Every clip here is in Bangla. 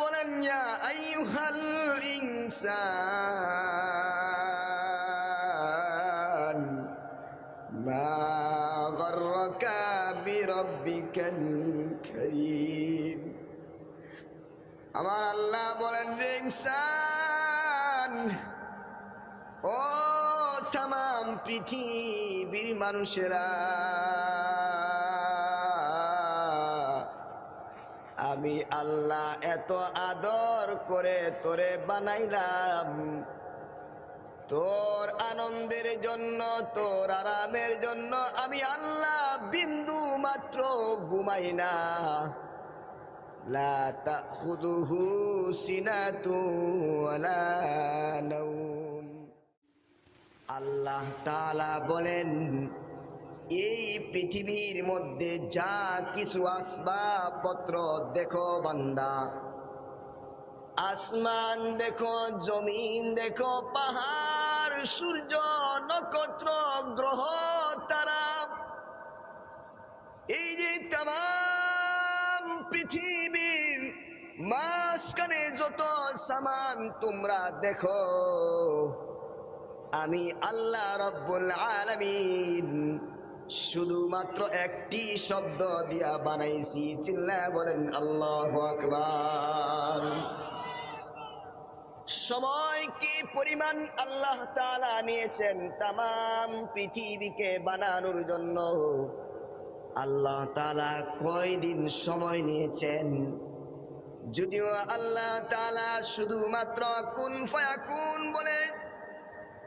বলেন, ইয়া আইয়ুহাল ইনসান, মা গররাকা বিরাব্বিকাল কারীম। আমার আল্লাহ বলেন রে ইনসান, ও তাম পৃথিবীর মানুষেরা আমি আল্লাহ এত আদর করে তোরে বানাইলাম তোর আনন্দের জন্য তোর আরামের জন্য আমি আল্লাহ বিন্দু মাত্র ঘুমাই না لا تأخذه سنة ولا نوم আল্লাহ তাআলা বলেন এই পৃথিবীর মধ্যে যা কিছু আসবাবপত্র, দেখো বান্দা। আসমান দেখো, জমিন দেখো, পাহাড়, সূর্য, নক্ষত্র, গ্রহ, তারা। এই যে তাম পৃথিবীর মাঝখানে যত সামান তোমরা দেখো, আমি আল্লাহ রব্বুল আলামিন শুধুমাত্র একটি শব্দ দিয়া বানাইছি। চিল্লা বলেন, আল্লাহ আকবার। সময় কি পরিমাণ আল্লাহ তালা নিয়েছেন তাম পৃথিবীকে বানানোর জন্য? আল্লাহ তালা কয়দিন সময় নিয়েছেন? যদিও আল্লাহ তালা শুধুমাত্র কুন ফায়াকুন বলে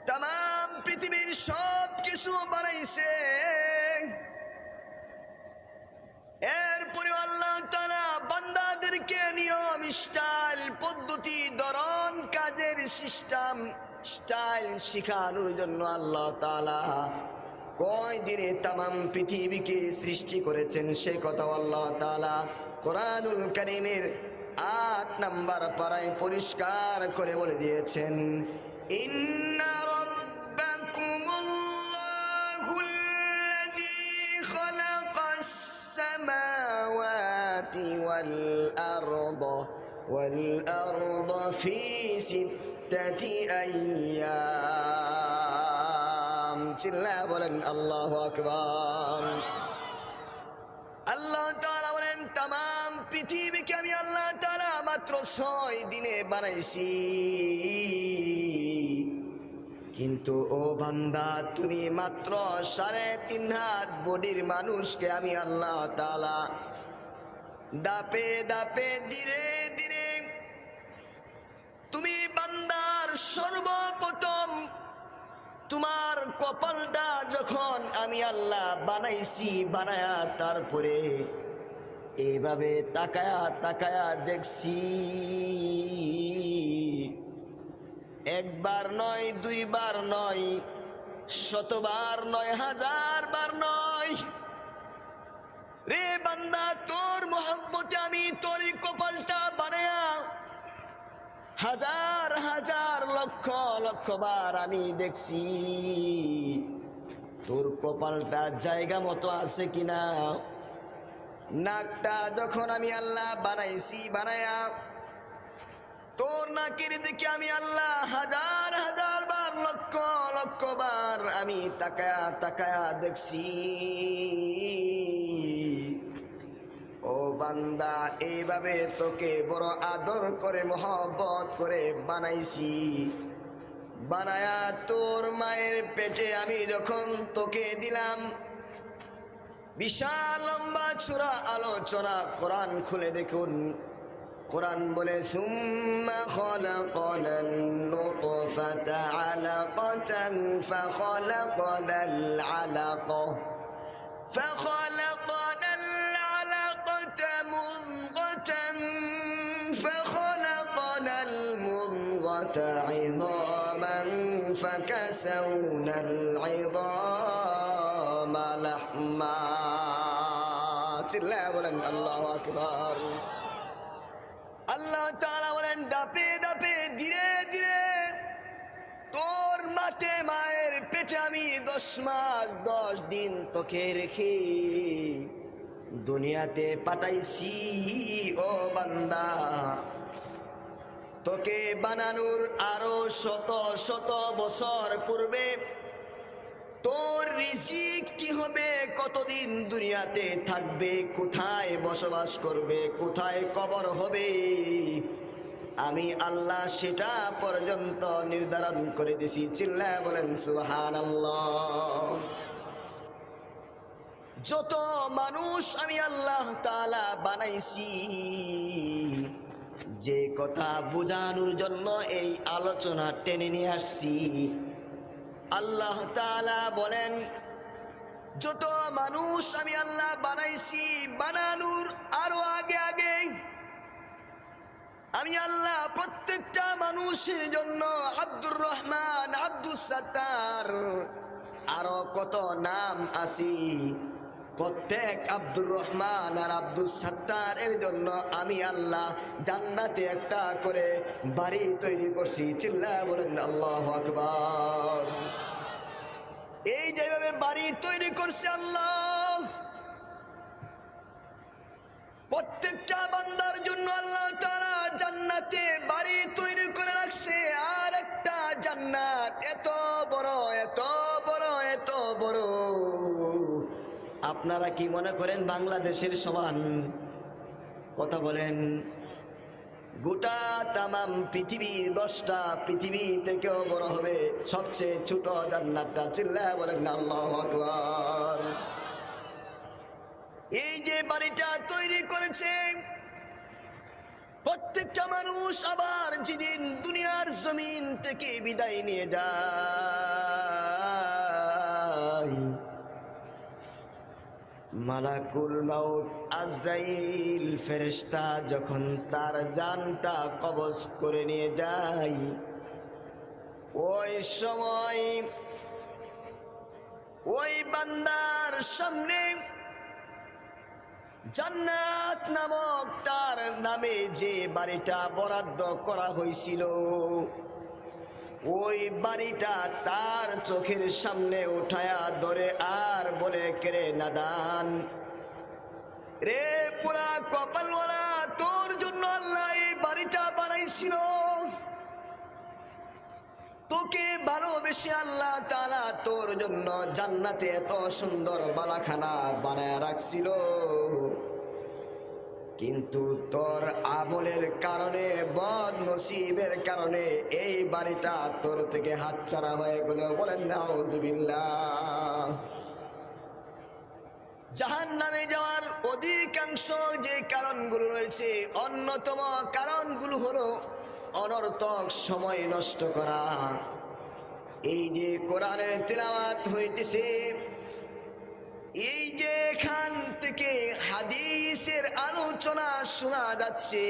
তাম পৃথিবীর সব কিছু বানাইছে। এরপরে আল্লাহ তাআলা বান্দাদেরকে নিয়ম, স্টাইল, পদ্ধতি, ধরন, কাজের সিস্টেম, স্টাইল শিখানোর জন্য আল্লাহ তাআলা কয় দিনে তাম পৃথিবীকে সৃষ্টি করেছেন সে কথা আল্লাহ তালা কোরআনুল করিমের আট নাম্বার পাড়ায় পরিষ্কার করে বলে দিয়েছেন। ইন্না রাব্বাকুমুল্লাহুল্লাযী খালাকাস সামাওয়াতি ওয়াল আরদা ওয়াল আরদা ফি সিত্তাতি আইয়াম চিল্লা বলেন আল্লাহু আকবার আল্লাহ তাআলা বলেন তাম পৃথিবীকে আমি আল্লাহ তাআলা মাত্র ছয় দিনে বানাইছি কিন্তু ও বান্দা, তুমি মাত্র সাড়ে তিন হাত বডির মানুষকে আমি আল্লাহ তালা দাপে দাপে ধীরে ধীরে, তুমি বান্দার সর্বপ্রথম তোমার কপালটা যখন আমি আল্লাহ বানাইছি, বানায়া তারপরে এইভাবে তাকায়া তাকায়া দেখছি। একবার নয়, দুইবার নয়, শতবার নয় হাজার বার নয়। রে বান্দা, তোর মহব্বতে আমি তোর কপালটা বানায়া হাজার হাজার লক্ষ লক্ষ বার আমি দেখছি। তোর কপালটা জায়গা মতো আছে কিনা? নাকটা যখন আমি আল্লাহ বানাইছি, বানায়া তোর নাকের দিকে আমি আল্লাহ হাজার হাজার বার, লক্ষ লক্ষ বার আমি তাকায়া তাকায়া দেখছি। ও বান্দা, এইভাবে তোকে বড় আদর করে, মহব্বত করে বানাইছি। বানায়া তোর মায়ের পেটে আমি যখন তোকে দিলাম, বিশাল লম্বা ছোড়া আলোচনা কোরআন খুলে দেখুন। কোরআন বলে সুম্মা খলাকনান নুতফাতা আলাকাতান ফাখলাকনাল আলাকা فخلقنا العلقة مضغة فخلقنا المضغة عظاما فكسونا العظام لحما চিল্লা বলেন আল্লাহ আকবার আল্লাহ দাপে ডাপে ধীরে ধীরে। তোর মাঠে মায়ের পেটে আমি দশ মাস, দশ দিন তোকে রেখে দুনিয়াতে পাঠাইছি, ও বান্দা। তোকে বানানোর আরও শত শত বছর পূর্বে তোর রিজিক কি হবে? কতদিন দুনিয়াতে থাকবে? কোথায় বসবাস করবে? কোথায় কবর হবে? আমি আল্লাহ সেটা পর্যন্ত নির্ধারণ করে দিছি। চিল্লা বলেন সুহান যত মানুষ আমি আল্লাহ তালা বানাইছি, যে কথা বোঝানোর জন্য এই আলোচনা টেনে নিয়ে আসছি। আল্লাহ তালা বলেন, যত মানুষ আমি আল্লাহ বানাইছি, বানানোর আরও আগে আগে আমি আল্লাহ প্রত্যেকটা মানুষের জন্য আব্দুর রহমান আব্দুল সাত্তার। আরও কত নাম আছি? প্রত্যেক আব্দুর রহমান আর আব্দুল সাত্তার এর জন্য আমি আল্লাহ জান্নাতে একটা করে বাড়ি তৈরি করছি। চিল্লা বলেন, আল্লাহ আকবার। এই যেভাবে বাড়ি তৈরি করছে আল্লাহ, প্রত্যেকটা বান্দার জন্য আল্লাহ তারা জান্নাতে বাড়ি তৈরি করে রাখছে। আর একটা জান্নাত, এত বড় এত বড় এত বড়। আপনারা কি মনে করেন বাংলাদেশের সমান? কথা বলেন। গোটা তামাম পৃথিবীর দশটা পৃথিবী থেকেও বড় হবে সবচেয়ে ছোট জান্নাতটা। চিল্লা বলেন আল্লাহ এই যে বাড়িটা তৈরি করেছে প্রত্যেকটা মানুষ আবার যেদিন দুনিয়ার জমিন থেকে বিদায় নিয়ে যায়, মালাকুল মাউট আজরাইল ফেরেশতা যখন তার জানটা কবজ করে নিয়ে যায়, ওই সময় ওই বান্দার সামনে জান্নাত নামক তার নামে যে বাড়িটা বরাদ্দ করা হয়েছিল, ওই বাড়িটা তার চোখের সামনে উঠায়া ধরে আর বলে, কেরে নাদান, রে পুরা কপালওয়ালা, তোর জন্য আল্লাহ এই বাড়িটা বানাইছিল। তোকে ভালোবেসে আল্লাহ তালা তোর জন্য জান্নাতে এত সুন্দর বালাখানা বানায় রাখছিল। কিন্তু তোর আমলের কারণে বদ নসিবের কারণে এই বাড়িটা তোর থেকে হাতছাড়া হয়ে গেল বলেন নাউজুবিল্লাহ জাহান নামে যাওয়ার অধিকাংশ যে কারণগুলো রয়েছে, অন্যতম কারণগুলো হলো অনর্থক সময় নষ্ট করা। এই যে কোরআনের তেলাওয়াত হইতেছে এই যে এখান থেকে হাদিসের আলোচনা শোনা যাচ্ছে,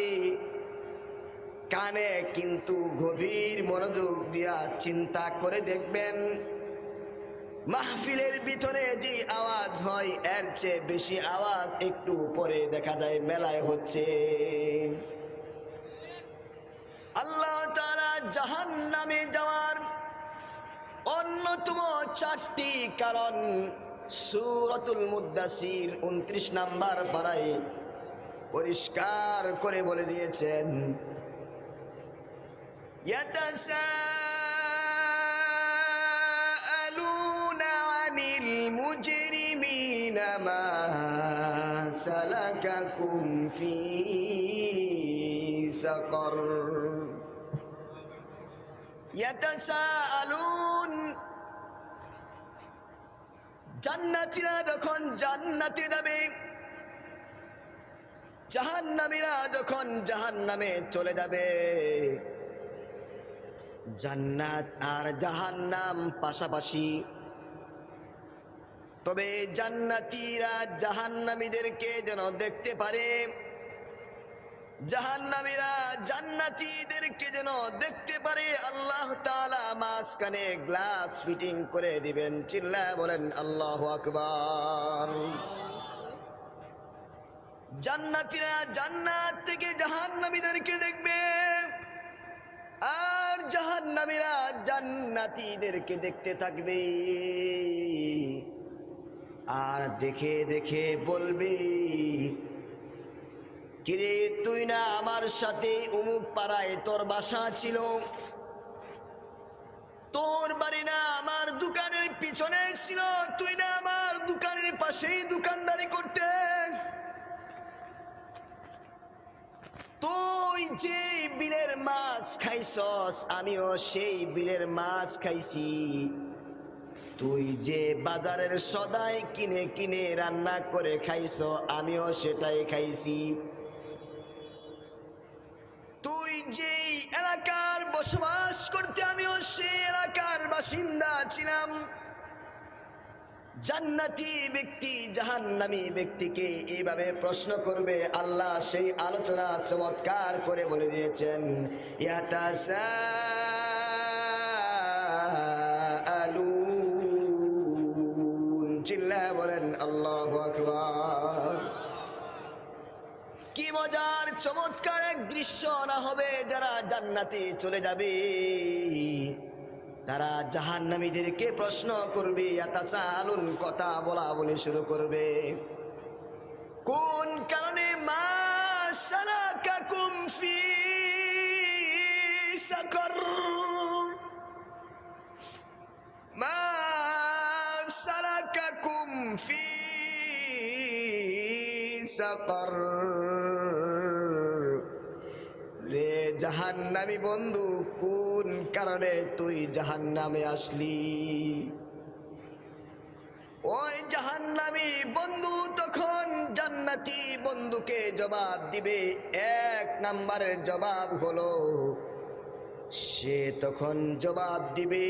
কানে কিন্তু গভীর মনোযোগ দিয়া চিন্তা করে দেখবেন, মাহফিলের ভিতরে যে আওয়াজ হয়, এর চেয়ে বেশি আওয়াজ একটু পরে দেখা যায়, মেলায় হচ্ছে। আল্লাহ তারা জাহান নামে যাওয়ার অন্যতম চারটি কারণ সুরতুল মুদাসির উনত্রিশ নাম্বার পাড়ায় পরিষ্কার করে বলে দিয়েছেন يتساءلون عن المجرمين ما سلككم في سقر يتساءلون জান্নাতীরা যখন জান্নাতে যাবে, জাহান্নামীরা যখন জাহান্নামে চলে যাবে, জান্নাত আর জাহান্নাম পাশাপাশি। তবে জান্নাতীরা জাহান্নামীদেরকে যেন দেখতে পারে জাহান্নামীরা জান্নাতীদেরকে যেন দেখতে পারে, আল্লাহ তাআলা মাঝখানে গ্লাস ফিটিং করে দিবেন। চিল্লা বলেন, আল্লাহ আকবার। জান্নাতীরা জান্নাত থেকে জাহান্নামীদেরকে দেখবে, আর জাহান্নামীরা জান্নাতীদেরকে দেখতে থাকবে। আর দেখে দেখে বলবে কিরে, তুই না আমার সাথে উমুক পাড়ায় তোর বাসা ছিল? তোর বাড়ি না আমার দোকানের পিছনে ছিল। তুই না আমার দোকানের পাশেই দোকানদারি করতে। তুই যে বিলের মাছ খাইছস, আমিও সেই বিলের মাছ খাইছি। তুই যে বাজারের সদাই কিনে কিনে রান্না করে খাইছ, আমিও সেটাই খাইছি। জান্নাতি ব্যক্তি, জাহান্নামী ব্যক্তিকে এইভাবে প্রশ্ন করবে। আল্লাহ সেই আলোচনা চমৎকার করে বলে দিয়েছেন, ইয়াতাসাআলুন। চিল্লা বলেন, আল্লাহু আকবার। কি মজার, চমৎকার এক দৃশ্য না হবে যারা জান্নাতে চলে যাবে। তারা জাহান্নামীদেরকে প্রশ্ন করবে আলুন কথা বলা বলে শুরু করবে। কোন কারণে মা সালাকাকুম মা জাহান্নামি বন্ধু কোন কারণে তুই জাহান্নামে আসলি ওই জাহান্নামি বন্ধু তখন জান্নাতি বন্ধুকে জবাব দিবে এক নাম্বারের জবাব হলো সে তখন জবাব দিবে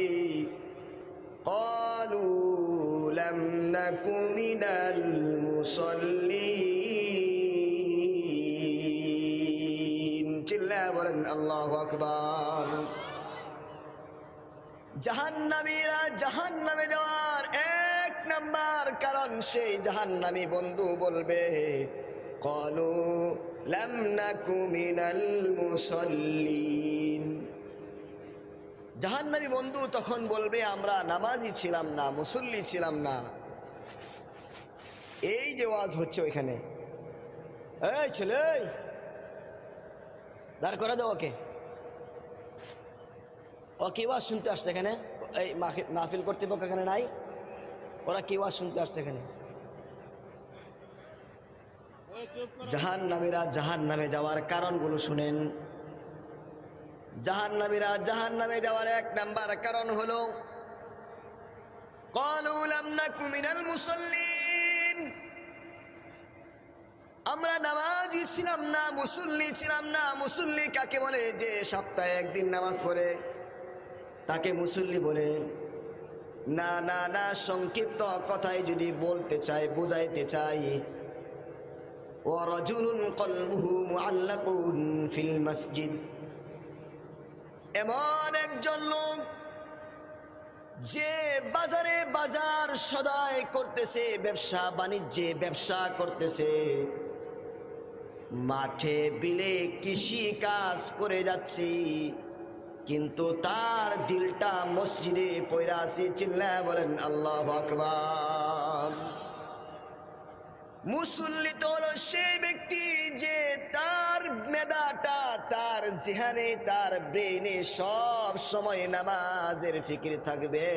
قالوا لم نك من المصلين বলেন, আল্লাহু আকবার। জাহান্নামীরা জাহান্নামে যাওয়ার এক নাম্বার কারণ সেই জাহান্নামী বন্ধু বলবে, কলু লাম নাকু মিনাল মুসল্লিন। জাহান্নামী বন্ধু তখন বলবে, আমরা নামাজি ছিলাম না, মুসল্লি ছিলাম না। এই যে ওয়াজ হচ্ছে ওইখানে। এই ছেলে দাঁড় করে দাও ওকে। ও কি ওয়াজ শুনতে আসছে এখানে। এই মাহফিল কর্তৃপক্ষ এখানে নাই। ওরা কি ওয়াজ শুনতে আসছে এখানে? জাহান নামীরা জাহান নামে যাওয়ার কারণগুলো শুনেন। জাহান নামীরা জাহান নামে যাওয়ার এক নাম্বার কারণ হলো কল উলাম না কুমিনাল মুসল্লি আমরা নামাজি ছিলাম না, মুসল্লি ছিলাম না। মুসল্লি কাকে বলে? যে সপ্তাহে একদিন নামাজ পড়ে, তাকে মুসল্লি বলে। না না না, সংক্ষিপ্ত কথায় যদি বলতে চাই বুঝাইতে চাই ও রজুলুন কলবুহু ফিল মসজিদ। এমন একজন লোক যে বাজারে বাজার সদায় করতেছে, ব্যবসা বাণিজ্যে ব্যবসা করতেছে। মাঠে বিলে কৃষি কাজ করে যাচ্ছি। কিন্তু তার দিলটা মসজিদে পয়রা আছে, চিল্লা বলেন, আল্লাহ আকবার। মুসল্লি তো হলো সেই ব্যক্তি যে তার মেধাটা, তার জিহানে, তার ব্রেনে সব সময় নামাজের ফিকির থাকবে।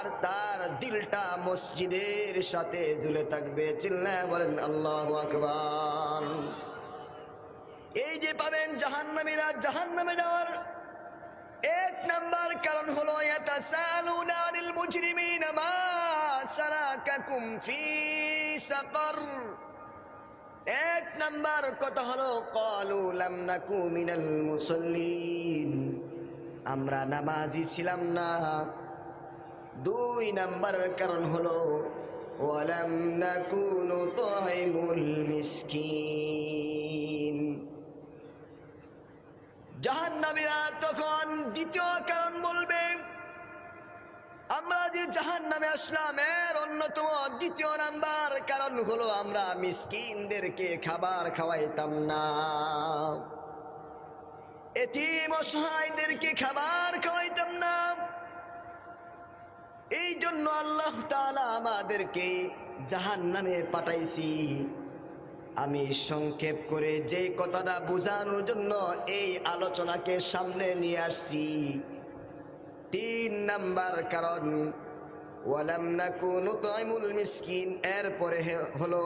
আর তার দিলটা মসজিদের সাথে ঝুলে থাকবে। চিল্লা বলেন, আল্লাহ আকবার। এই যে পাবেন জাহান্নামীরা, জাহান্নামে যাওয়ার এক নাম্বার কারণ হলো, ইয়াতাসালুনা আনিল মুজরিমিন মা সালাকাকুম ফি সাকর। এক নাম্বার কথা হলো, ক্বালু লাম নাকু মিনাল মুসাল্লিন। আমরা নামাজি ছিলাম না। দুই নাম্বার কারণ হলো, ওয়ালাম নাকুনু তুইমুল মিসকিন। জাহান্নামীরা তখন দ্বিতীয় কারণ বলবে, আমরা যে জাহান নামে আসলাম, এর অন্যতম দ্বিতীয় নাম্বার কারণ হলো আমরা মিসকিনদেরকে খাবার খাওয়াইতাম না। এতিম অসহায়দেরকে খাবার খাওয়াইতাম না। এই জন্য আল্লাহ তাআলা আমাদেরকে জাহান নামে পাঠাইছি। আমি সংক্ষেপ করে যে কথাটা বোঝানোর জন্য এই আলোচনাকে সামনে নিয়ে আসছি। তিন নাম্বার কারণ, ওয়ালাম নাকুন তুইমুল মিসকিন, এরপরে হলো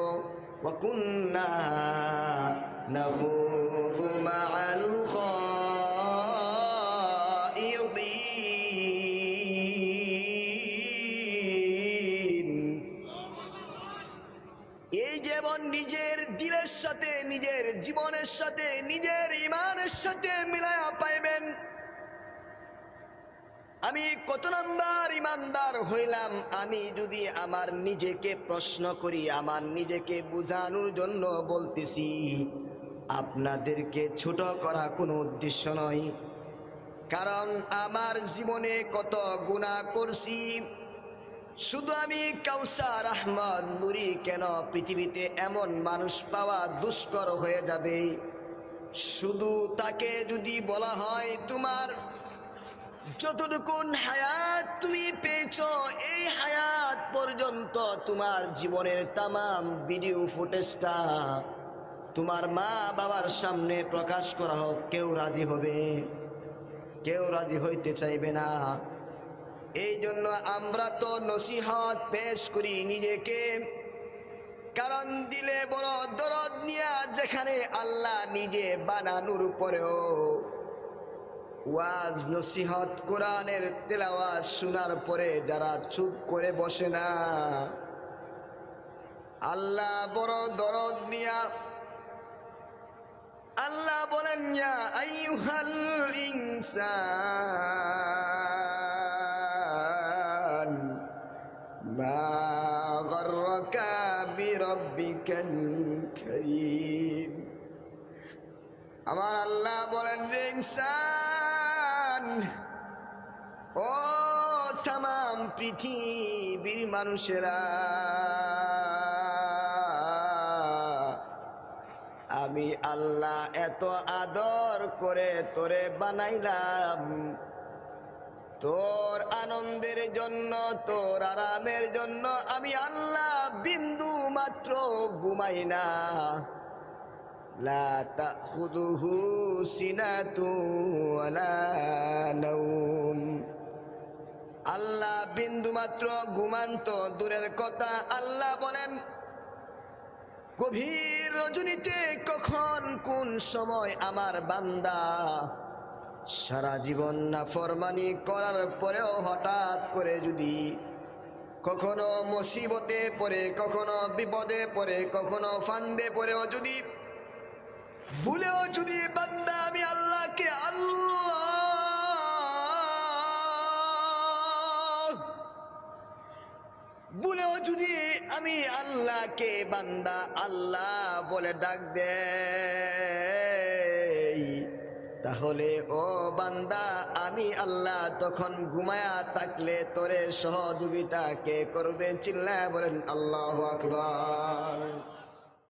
ওয়াকুন্না নাখুদু সাথে নিজের জীবনের সাথে নিজের ইমানের সাথে মিলায়া পাইবেন। আমি কত নাম্বার ইমানদার হইলাম, আমি যদি আমার নিজেকে প্রশ্ন করি, আমার নিজেকে বোঝানোর জন্য বলতেছি, আপনাদেরকে ছোট করা কোনো উদ্দেশ্য নয়। কারণ আমার জীবনে কত গুণা করছি শুধু আমি কাউসার আহমদ নুরি কেন পৃথিবীতে এমন মানুষ পাওয়া দুষ্কর হয়ে যাবে? শুধু তাকে যদি বলা হয় তোমার যতটুকুন হায়াত তুমি পেয়েছ, এই হায়াত পর্যন্ত তোমার জীবনের তামাম ভিডিও ফুটেজটা তোমার মা বাবার সামনে প্রকাশ করা হোক, কেউ রাজি হবে? কেউ রাজি হইতে চাইবে না। এই জন্য আমরা তো নসিহত পেশ করি নিজেকে। কারণ দিলে বড় দরদ নিয়া যেখানে আল্লাহ নিজে বানানোর পরেও ওয়াজ নসিহত কোরআনের তেলাওয়াজ শোনার পরে যারা চুপ করে বসে না। আল্লাহ বড় দরদ নিয়া আল্লাহ বলেন ইনসান। কারীম। আমার আল্লাহ বলেন, রে ইনসান, ও তাম পৃথিবীর মানুষেরা, আমি আল্লাহ এত আদর করে তোরে বানাইলাম। তোর আনন্দের জন্য, তোর আরামের জন্য আমি আল্লাহ বিন্দু মাত্র ঘুমাই না। আল্লাহ বিন্দু মাত্র আল্লাহ বিন্দুমাত্র ঘুমান্ত, দূরের কথা আল্লাহ বলেন। গভীর রজনীতে কখন কোন সময় আমার বান্দা সারা জীবন না ফরমানি করার পরেও হঠাৎ করে যদি কখনো মুসিবতে পড়ে, কখনো বিপদে পড়ে, কখনো ফান্দে পড়েও যদি, ভুলেও যদি বান্দা আমি আল্লাহকে আল্লাহ, ভুলেও যদি আমি আল্লাহকে বান্দা আল্লাহ বলে ডাক দে। তাহলে, ও বান্দা, আমি আল্লাহ তখন ঘুমায়া থাকলে তোরে সহযোগিতা কে করবে? চিল্লা বলেন, আল্লাহ আকবার।